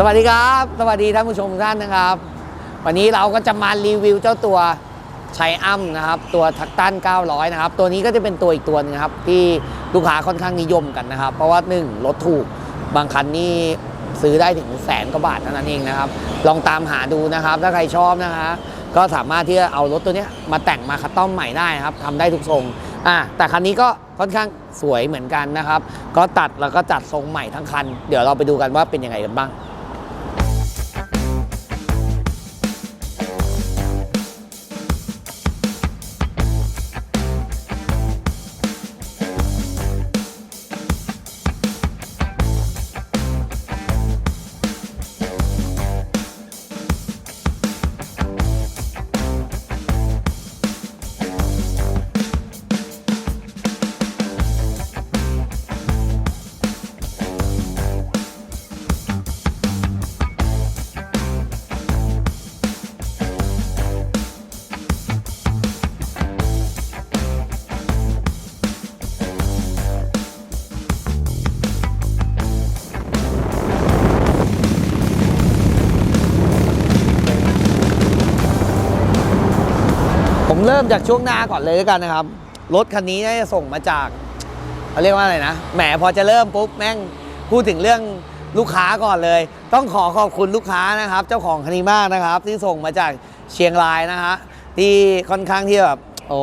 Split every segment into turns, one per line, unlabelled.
สวัสดีครับ สวัสดีท่านผู้ชมทุกท่านนะครับ วันนี้เราก็จะมารีวิวเจ้าตัวชัยอ้ำนะครับ ตัวทักตัน900 นะครับ ตัวนี้ก็จะเป็นตัวอีกตัวหนึงครับ ที่ลูกค้าค่อนข้างนิยมกันนะครับ เพราะว่าหนึ่งรถถูกบางคันนี่ซื้อได้ถึงแสนกว่าบาทเท่านั้นเองนะครับ ลองตามหาดูนะครับ ถ้าใครชอบนะคะ ก็สามารถที่จะเอารถตัวนี้มาแต่งมาคัสตอมใหม่ได้นะครับทำได้ทุกทรงอะแต่คันนี้ก็ค่อนข้างสวยเหมือนกันนะครับ ก็ตัดแล้วก็จัดทรงใหม่ทั้งคัน เดี๋ยวเราไปดูกันว่าเป็นยังไงกันบ้าง ผมเริ่มจากช่วงหน้าก่อนเลยแล้วกันนะครับ รถคันนี้จะส่งมาจากเขาเรียกว่าอะไรนะ แหมพอจะเริ่มปุ๊บแม่งพูดถึงเรื่องลูกค้าก่อนเลย ต้องขอขอบคุณลูกค้านะครับ เจ้าของคันนี้มากนะครับ ที่ส่งมาจากเชียงรายนะฮะที่ค่อนข้างที่แบบโอ้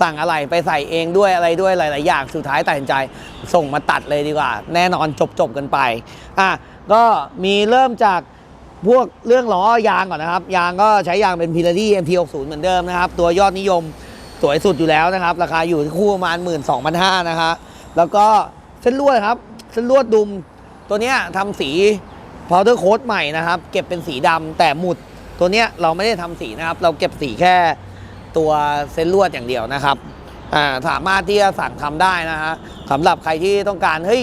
สั่งอะไรไปใส่เองด้วยอะไรด้วยหลาย ๆ อย่างสุดท้ายตัดสินใจ ส่งมาตัดเลยดีกว่า แน่นอนจบจบๆกันไปอะก็มีเริ่มจาก พวกเรื่องล้อยางก่อนนะครับ ยางก็ใช้ยางเป็นพิลารี่ MT60 เหมือนเดิมนะครับ ตัวยอดนิยมสวยสุดอยู่แล้วนะครับ ราคาอยู่ที่คู่ประมาณ 1 2 5 0 0นะฮะแล้วก็เส้นลวดครับ เส้นลวดดุมตัวเนี้ยทำสี powder coat ใหม่นะครับ เก็บเป็นสีดำแต่หมุดตัวเนี้ยเราไม่ได้ทำสีนะครับ เราเก็บสีแค่ตัวเส้นลวดอย่างเดียวนะครับอ่าสามารถที่จะสั่งทำได้นะฮะสำหรับใครที่ต้องการเฮ้ย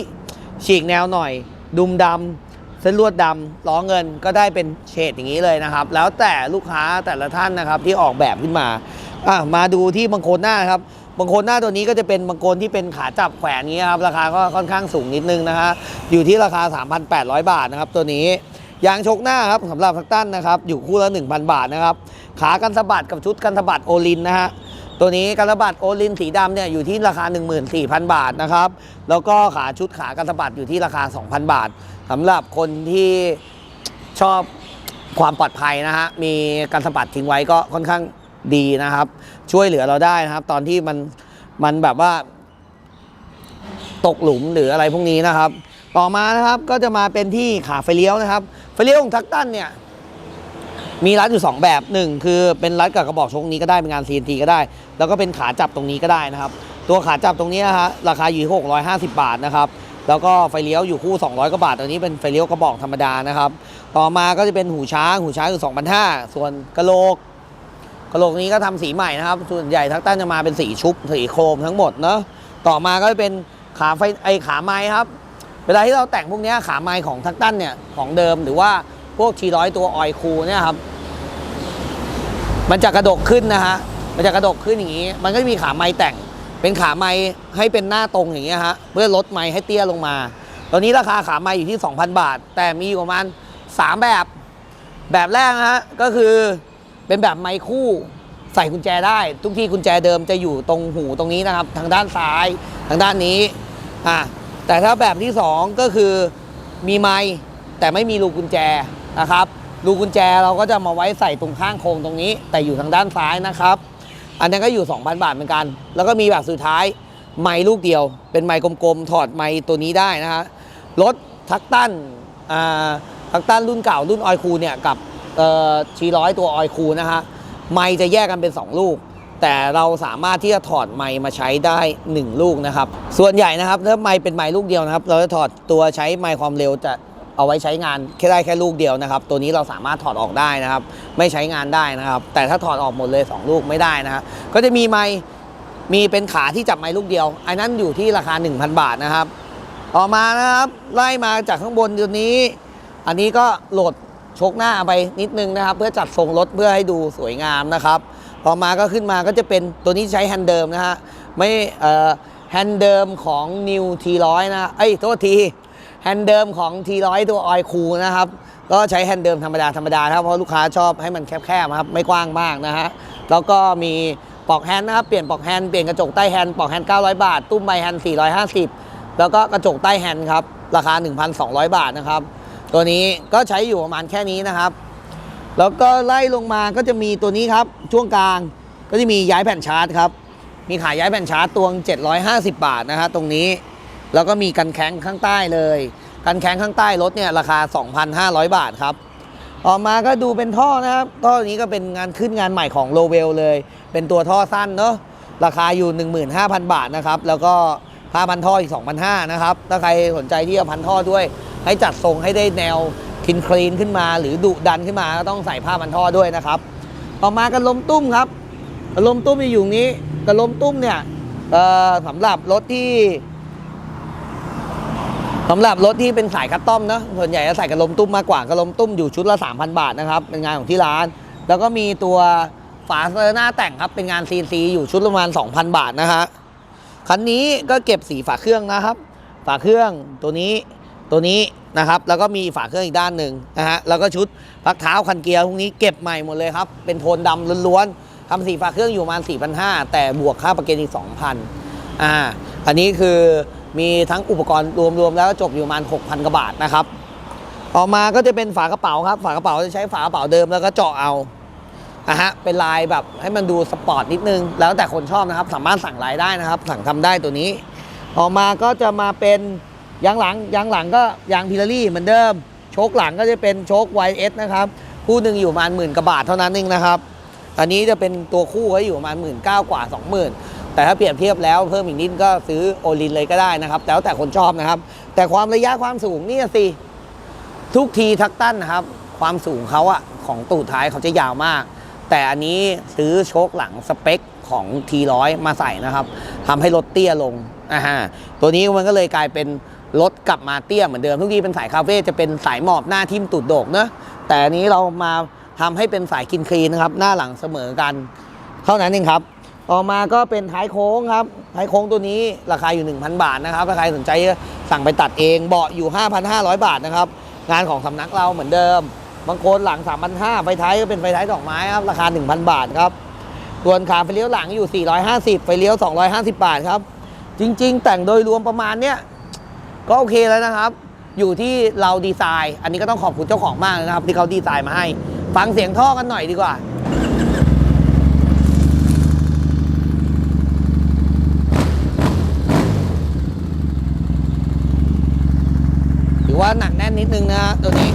ฉีกแนวหน่อย ดุมดำ ส้นลวดดำล้อเงินก็ได้เป็นเฉดอย่างนี้เลยนะครับ แล้วแต่ลูกค้าแต่ละท่านนะครับที่ออกแบบขึ้นมาอะมาดูที่บังโคนหน้าครับบังโคนหน้าตัวนี้ก็จะเป็นบังโคนที่เป็นขาจับแขวนอย่างนี้ครับราคาก็ค่อนข้างสูงนิดนึงนะฮะอยู่ที่ราคา 3,800 บาทนะครับตัวนี้ยางชกหน้าครับสำหรับทักตันนะครับอยู่คู่ละ 1,000 บาทนะครับขากันสะบัดกับชุดกันสะบัดโอลินนะฮะตัวนี้กันสะบัดโอลินสีดำเนี่ยอยู่ที่ราคา 14,000 บาทนะครับแล้วก็ขาชุดขากันสะบัดอยู่ที่ราคา 2,000 บาท สำหรับคนที่ชอบความปลอดภัยนะฮะมีการสะบัดทิ้งไว้ก็ค่อนข้างดีนะครับ ช่วยเหลือเราได้นะครับ ตอนที่มันมันแบบว่า ตกหลุมหรืออะไรพวกนี้นะครับ ต่อมานะครับก็จะมาเป็นที่ขาไฟเลี้ยวนะครับ ไฟเลี้ยวของทักตันเนี่ยมีรัดอยู่ 2 แบบหนึ่งคือเป็นรัดกับกระบอกชกนี้ก็ได้เป็นงาน CNT ก็ได้ แล้วก็เป็นขาจับตรงนี้ก็ได้นะครับ ตัวขาจับตรงนี้นะฮะราคาอยู่ที่650 บาทนะครับ แล้วก็ไฟเลี้ยวอยู่คู่ 200 กว่าบาทตัวนี้เป็นไฟเลี้ยวกระบอกธรรมดานะครับ ต่อมาก็จะเป็นหูช้าง หูช้างอยู่2,500 ส่วนกระโหลกกระโหลกนี้ก็ทำสีใหม่นะครับ ส่วนใหญ่ทักตันจะมาเป็นสีชุบสีโครมทั้งหมดเนาะต่อมาก็จะเป็นขาไฟไอขาไม้ครับเวลาที่เราแต่งพวกนี้ขาไม้ของทักตันเนี่ยของเดิมหรือว่าพวกชีร้อยตัวออยคูเนี่ยครับมันจะกระดกขึ้นนะฮะมันจะกระดกขึ้นอย่างนี้ มันก็จะมีขาไม้แต่ง เป็นขาไม้ให้เป็นหน้าตรงอย่างเงี้ยฮะเพื่อลดไม้ให้เตี้ยลงมา ตอนนี้ราคาขาไม้อยู่ที่ 2,000 บาท แต่มีประมาณ3แบบ แบบแรกนะฮะก็คือเป็นแบบไม้คู่ใส่กุญแจได้ ทุกที่กุญแจเดิมจะอยู่ตรงหูตรงนี้นะครับ ทางด้านซ้ายทางด้านนี้อะแต่ถ้าแบบที่ 2 ก็คือมีไม้แต่ไม่มีรูกุญแจนะครับรูกุญแจเราก็จะมาไว้ใส่ตรงข้างโครงตรงนี้ แต่อยู่ทางด้านซ้ายนะครับ อันนั้นก็อยู่ 2,000 บาทเหมือนกัน แล้วก็มีแบบสุดท้าย ไม้ลูกเดียว เป็นไม้กลมๆ ถอดไม้ตัวนี้ได้นะฮะ รถทักตันอ่าทักตันรุ่นเก่ารุ่นออยคูเนี่ยกับชีร้อยตัวออยคูนะฮะ ไม้จะแยกกันเป็น 2 ลูก แต่เราสามารถที่จะถอดไม้มาใช้ได้ 1 ลูกนะครับ ส่วนใหญ่นะครับถ้าไม้เป็นไม้ลูกเดียวนะครับ เราจะถอดตัวใช้ไม้ความเร็วจะ เอาไว้ใช้งานแค่ได้แค่ลูกเดียวนะครับ ตัวนี้เราสามารถถอดออกได้นะครับ ไม่ใช้งานได้นะครับ แต่ถ้าถอดออกหมดเลย 2 ลูกไม่ได้นะฮะก็จะมีไม้มีเป็นขาที่จับไม้ลูกเดียวอันนั้นอยู่ที่ราคา 1,000 บาทนะครับต่อมานะครับ ไล่มาจากข้างบนตัวนี้ อันนี้ก็โหลดชกหน้าไปนิดนึงนะครับ เพื่อจัดทรงรถเพื่อให้ดูสวยงามนะครับต่อมาก็ขึ้นมาก็จะเป็นตัวนี้ใช้แฮนด์เดิมนะฮะไม่แฮนด์เดิมของ New T100 นะเอ้โทษที แฮนด์เดิมของ T100 ตัวออยคูนะครับ ก็ใช้แฮนด์เดิมธรรมดาธรรมดาครับเพราะลูกค้าชอบให้มันแคบๆครับไม่กว้างมากนะฮะแล้วก็มีปลอกแฮนด์นะครับเปลี่ยนปลอกแฮนด์เปลี่ยนกระจกใต้แฮนด์ปลอกแฮนด์900 บาท ตุ้มใบแฮนด์450 แล้วก็กระจกใต้แฮนด์ครับราคา 1,200 บาทนะครับ ตัวนี้ก็ใช้อยู่ประมาณแค่นี้นะครับ แล้วก็ไล่ลงมาก็จะมีตัวนี้ครับช่วงกลางก็จะมีย้ายแผ่นชาร์จครับมีขายย้ายแผ่นชาร์จตวง 750 บาทนะฮะตรงนี้ แล้วก็มีกันแข้งข้างใต้เลย กันแข้งข้างใต้รถเนี่ยราคา 2,500 บาทครับออกมาก็ดูเป็นท่อนะครับท่อนี้ก็เป็นงานขึ้นงานใหม่ของโลเวลเลย เป็นตัวท่อสั้นเนาะราคาอยู่ 15,000 บาทนะครับ แล้วก็ค่าพันท่ออีก 2,500นะครับ ถ้าใครสนใจที่จะพันท่อด้วย ให้จัดทรงให้ได้แนวคินคลีนขึ้นมา หรือดุดันขึ้นมาก็ต้องใส่ผ้าพันท่อด้วยนะครับต่อมากันลมตุ้มครับกันลมตุ้มจะอยู่ตรงนี้กันลมตุ้มเนี่ยสำหรับรถที่ สำหรับรถที่เป็นสายคัสตอมนะส่วนใหญ่จะใส่กระลมตุ้มมากกว่ากระลมตุ้มอยู่ชุดละ 3,000 บาทนะครับ เป็นงานของที่ร้าน แล้วก็มีตัวฝาเซอร์หน้าแต่งครับ เป็นงาน CNC อยู่ชุดประมาณ 2,000 บาทนะฮะคันนี้ก็เก็บสีฝาเครื่องนะครับ ฝาเครื่องตัวนี้ตัวนี้นะครับ แล้วก็มีฝาเครื่องอีกด้านหนึ่งนะฮะแล้วก็ชุดพักเท้าคันเกียร์พวกนี้เก็บใหม่หมดเลยครับเป็นโทนดำล้วนๆทำสีฝาเครื่องอยู่ประมาณ4,500แต่บวกค่าประกันอีก2,000อ่าอันนี้คือ มีทั้งอุปกรณ์รวมๆแล้วจบอยู่ประมาณ 6,000กว่าบาทนะครับต่อมาก็จะเป็นฝากระเป๋าครับ ฝากระเป๋าจะใช้ฝากระเป๋าเดิมแล้วก็เจาะเอาอะฮะเป็นลายแบบให้มันดูสปอร์ตนิดนึง แล้วแต่คนชอบนะครับ สามารถสั่งลายได้นะครับ สั่งทำได้ตัวนี้ต่อมาก็จะมาเป็นยางหลังยางหลังก็ยางพิลารี่เหมือนเดิม โชคหลังก็จะเป็นโชค YS นะครับคู่หนึ่งอยู่ประมาณหมื่นกว่าบาทเท่านั้นเองนะครับ อันนี้จะเป็นตัวคู่ก็อยู่ประมาณหมื่นเก้ากว่าสองหมื่น แต่ถ้าเปรียบเทียบแล้วเพิ่มอีกนิดก็ซื้อโอลินเลยก็ได้นะครับ แล้วแต่คนชอบนะครับ แต่ความระยะความสูงนี่สิทุกทีทักตั้นนะครับ ความสูงเขาอะของตูดท้ายเขาจะยาวมาก แต่อันนี้ซื้อโชคหลังสเปคของ T100 มาใส่นะครับทำให้รถเตี้ยลงอ่าฮะตัวนี้มันก็เลยกลายเป็นรถกลับมาเตี้ยเหมือนเดิมทุกทีเป็นสายคาเฟ่จะเป็นสายหมอบหน้าทิ่มตูดโดกเนอะแต่อันนี้เรามาทำให้เป็นสายกินคลีนนะครับ หน้าหลังเสมอกัน เท่านั้นเองครับ ต่อมาก็เป็นท้ายโค้งครับท้ายโค้งตัวนี้ราคาอยู่ 1,000 บาทนะครับถ้าใครสนใจสั่งไปตัดเองเบาะอยู่ 5,500 บาทนะครับงานของสำนักเราเหมือนเดิมบางคนหลัง 3,500ไฟท้ายก็เป็นไฟท้ายดอกไม้ครับราคา 1,000 บาทครับส่วนขาไฟเลี้ยวหลังอยู่ 450 ไฟเลี้ยว 250 บาทครับ จริง ๆ แต่งโดยรวมประมาณเนี้ยก็โอเคแล้วนะครับ อยู่ที่เราดีไซน์ อันนี้ก็ต้องขอบคุณเจ้าของมากนะครับ ที่เขาดีไซน์มาให้ ฟังเสียงท่อกันหน่อยดีกว่า ว่าหนักแน่นนิดนึงนะตัวนี้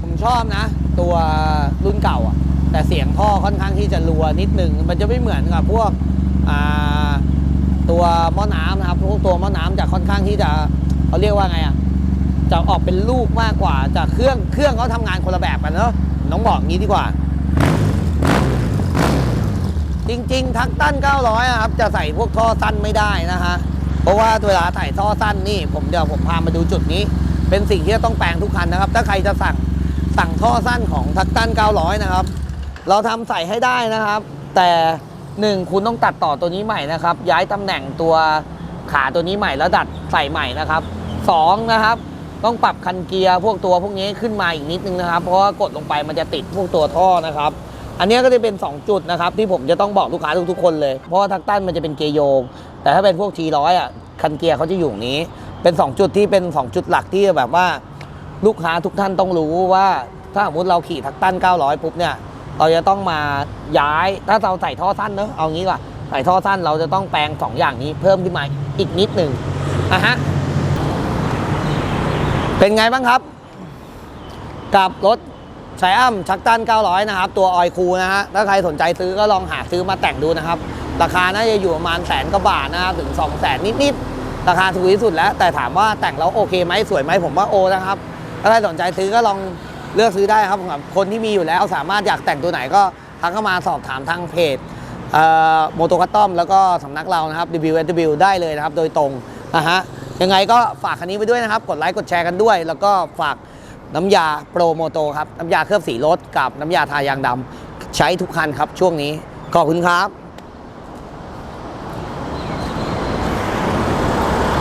ผมชอบนะ ตัวรุ่นเก่าอะ แต่เสียงท่อค่อนข้างที่จะรัวนิดนึง มันจะไม่เหมือนกับพวกตัวหม้อน้ำนะครับพวกตัวหม้อน้ำจะค่อนข้างที่จะเขาเรียกว่าไงอะจะออกเป็นลูกมากกว่าจากเครื่องเครื่องเขาทำงานคนละแบบกันเนอะผมต้องบอกงี้ดีกว่า จริง ๆ ทักตัน900อะครับ จะใส่พวกท่อสั้นไม่ได้นะฮะ เพราะว่าเวลาใส่ท่อสั้นนี่ ผมเดี๋ยวผมพามาดูจุดนี้ เป็นสิ่งที่จะต้องแปลงทุกคันนะครับ ถ้าใครจะสั่งสั่งท่อสั้นของทักตัน900 นะครับ เราทำใส่ให้ได้นะครับ แต่หนึ่งคุณต้องตัดต่อตัวนี้ใหม่นะครับ ย้ายตำแหน่งตัวขาตัวนี้ใหม่แล้วดัดใส่ใหม่นะครับสองนะครับ ต้องปรับคันเกียร์พวกตัวพวกนี้ขึ้นมาอีกนิดนึงนะครับ เพราะว่ากดลงไปมันจะติดพวกตัวท่อนะครับ อันนี้ก็จะเป็น 2 จุดนะครับ ที่ผมจะต้องบอกลูกค้าทุกๆคนเลย เพราะว่าทักตันมันจะเป็นเกียร์โยง แต่ถ้าเป็นพวกทีร้อยอะคันเกียร์เขาจะอยู่นี้ เป็น 2 จุดที่เป็น 2 จุดหลักที่แบบว่าลูกค้าทุกท่านต้องรู้ว่าถ้าสมมติเราขี่ทักตัน900 ปุ๊บเนี่ยเราจะต้องมาย้ายถ้าเราใส่ท่อสั้นเนอะเอางี้ดีกว่าใส่ท่อสั้นเราจะต้องแปลง 2 อย่างนี้เพิ่มขึ้นมาอีกนิดหนึ่งอะฮะเป็นไงบ้างครับ กับรถ ไซอัมชักตัน 900 นะครับ ตัวออยคูนะฮะ ถ้าใครสนใจซื้อก็ลองหาซื้อมาแต่งดูนะครับ ราคาน่าจะอยู่ประมาณแสนกว่าบาทนะครับ ถึง 2 0 0แสนนิดๆ ราคาถูกที่สุดแล้ว แต่ถามว่าแต่งแล้วโอเคไหมสวยไหมผมว่าโอนะครับ ถ้าใครสนใจซื้อก็ลองเลือกซื้อได้ครับสำหรับคนที่มีอยู่แล้วสามารถอยากแต่งตัวไหนก็ทักเข้ามาสอบถามทางเพจโมโตคัตตอมแล้วก็สำนักเรานะครับ WSW ได้เลยนะครับ โดยตรงนะฮะยังไงก็ฝากคันนี้ไว้ด้วยนะครับ กดไลค์กดแชร์กันด้วย แล้วก็ฝาก น้ำยาโปรโมโตครับ น้ำยาเคลือบสีรถกับน้ำยาทายางดำใช้ทุกคันครับช่วงนี้ ขอบคุณครับ